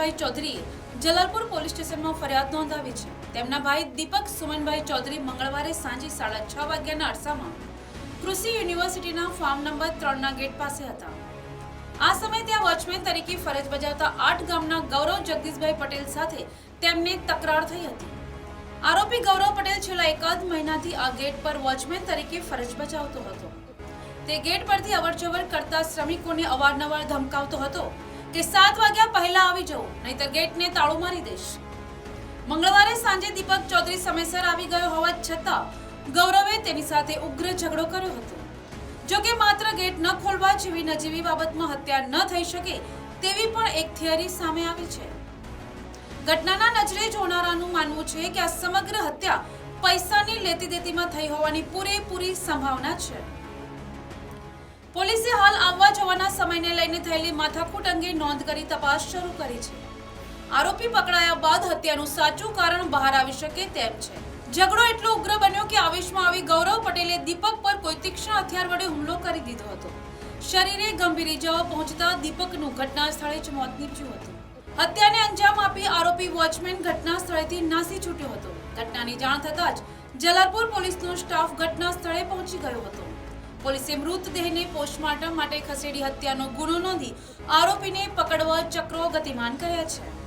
સુમનભાઈ ચૌધરીએ જલાલપુર પોલીસ સ્ટેશનમાં ફરિયાદ નોંધાવી છે. તેમના ભાઈ દીપક સુમનભાઈ ચૌધરી મંગળવારે સાંજે સાડા છ વાગ્યાના અરસામાં કૃષિ યુનિવર્સિટીના ફાર્મ નંબર ત્રણના ગેટ પાસે હતા. આ સમયે ત્યાં વોચમેન તરીકે ફરજ બજાવતા આઠ ગામના ગૌરવ જગદીશભાઈ પટેલ સાથે તેમને તકરાર થઈ હતી. આરોપી ગૌરવ પટેલ છેલ્લા એકાદ મહિનાથી આ ગેટ પર વોચમેન તરીકે ફરજ બજાવતો હતો. તે ગેટ પરથી અવરજવર કરતા શ્રમિકોને અવારનવાર ધમકાવતો હતો. કે સાત વાગ્યા પહેલા આવી જવું, નહીતર ગેટને તાળું મારી દઈશ. મંગળવારે સાંજે દીપક ચૌધરી સમયસર આવી ગયો હોવા છતાં ગૌરવે તેની સાથે ઉગ્ર ઝઘડો કર્યો હતો. જો કે માત્ર ગેટ ન ખોલવા જેવી નજીવી બાબતમાં હત્યા ન થઈ શકે તેવી પણ એક થિયરી સામે આવી છે. ઘટનાના નજરે જોનારાનું માનવું છે કે આ સમગ્ર હત્યા પૈસાની લેતી દેતીમાં થઈ હોવાની પૂરેપૂરી સંભાવના છે. પોલીસે હાલ આવવા જવાના સમયને લઈને થયેલી માથાકૂટ અંગે નોંધ કરી તપાસ શરૂ કરી છે. આરોપી પકડાયા બાદ હત્યાનું સાચું કારણ બહાર આવી શકે તેમ છે. ઝઘડો એટલો ઉગ્ર બન્યો કે આવેશમાં આવી ગૌરવ પટેલે દીપક પર કોઈ તીક્ષ્ણ હથિયાર વડે હુમલો કરી દીધો હતો. શરીરે ગંભીર ઇજાઓ પહોંચતા દીપકનું ઘટના સ્થળે જ મોત નીપજ્યું હતું. હત્યાને અંજામ આપી આરોપી વોચમેન ઘટના સ્થળેથી નાસી છૂટ્યો હતો. ઘટનાની જાણ થતાં જ જલાલપુર પોલીસનો સ્ટાફ ઘટના સ્થળે પહોંચી ગયો હતો. પોલીસે મૃતદેહને પોસ્ટમોર્ટમ માટે ખસેડી હત્યાનો ગુનો નોંધી આરોપીને પકડવા ચક્રો ગતિમાન કર્યા છે.